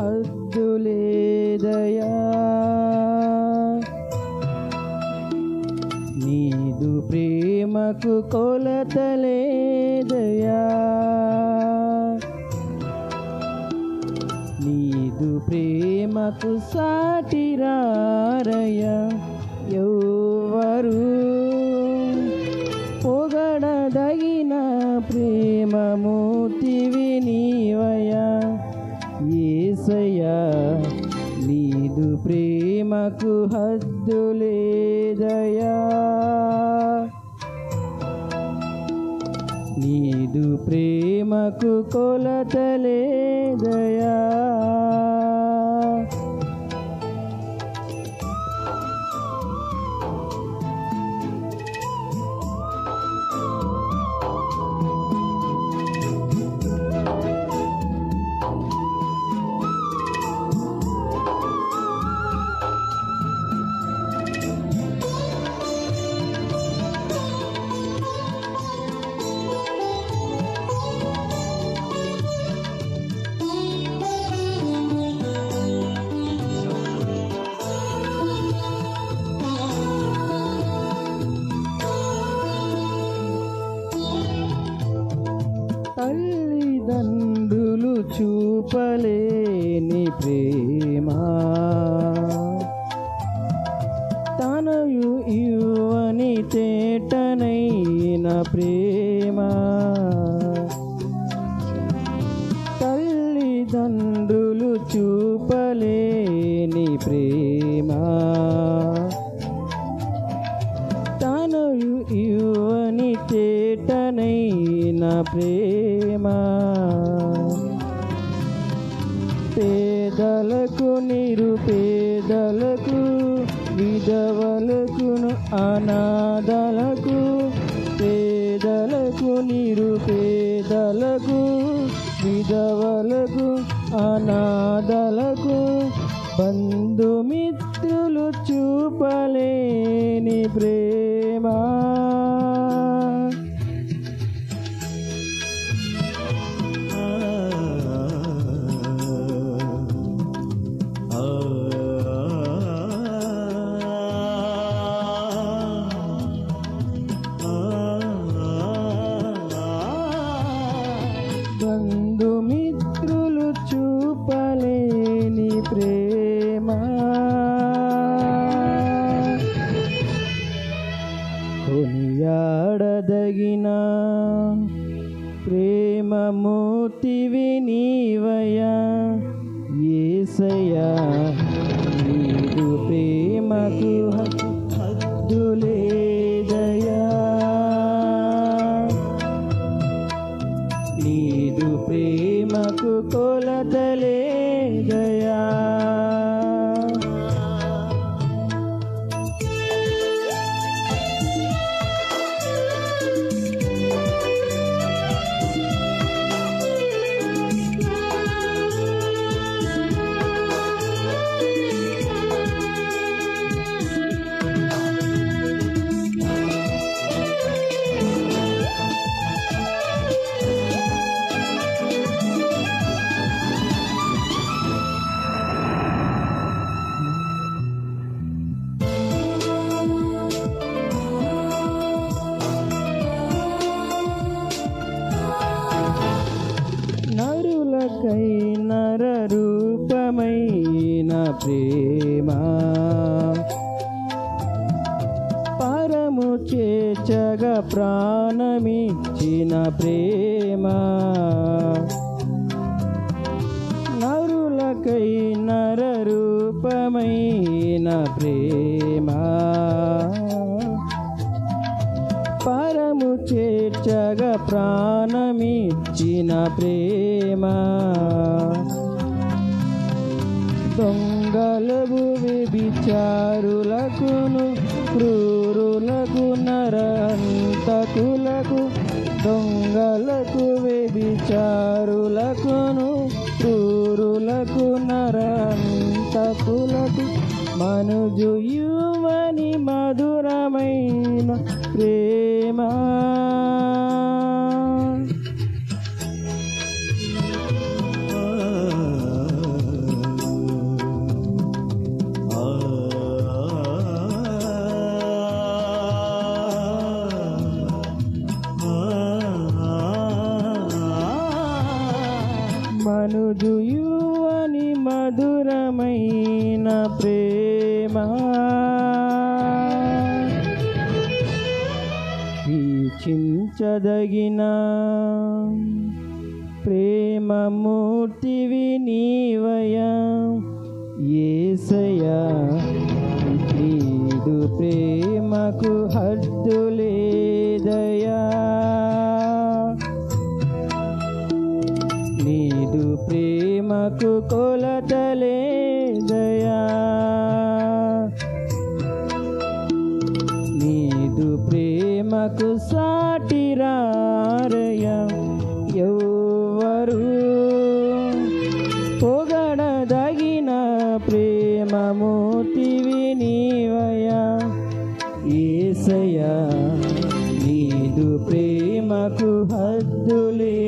నీదు ప్రేమకు హద్దు నీదు ప్రేమకు కొలత నీదు ప్రేమకు సాటిరారయ ఎవరు పొగడదగిన ప్రేమమూర్తివి ఏసయ్యా నీదు ప్రేమకు హద్దు లేదయా. నీదు ప్రేమకు కొలత లేదయా. చెప్పలేని ప్రేమ. తనయు ఇవ్వని తేటనైన ప్రేమ. తల్లిదండ్రులు చూపలేని ప్రేమ. పేదలకు నిరుపేదలకు విధవలకును అనాథలకు పేదలకు నిరుపేదలకు విధవలకు అనాథలకు బంధుమిత్రులు చూపలేని ప్రేమ. ప్రేమమూర్తివి నీవయా ఏసయా నీదు ప్రేమకు హద్దు నీదు ప్రేమకు కొలతలే స్వేచ్ఛగా ప్రాణమిచ్చిన ప్రేమ. నరులకై నర రూపమైన ప్రేమ. పరము చేర్చగా ప్రాణమిచ్చిన ప్రేమ. దొంగలవు విచారులకును క్రూరులకు చారులకును క్రూరులకు నరంతకులకు మనుజు యువని మధురమైన ప్రేమ. మనుజుయువని మధురమైన ప్రేమ. వీక్షించదగిన ప్రేమమూర్తివి నీవయ. ఏసయా ప్రేమకు హ కొలత దయా. నీదు ప్రేమకు సాటిరారయ ఎవ్వరు పొగడదగిన ప్రేమమూర్తివి నీవయా ఏసయా నీదు ప్రేమకు హద్దులే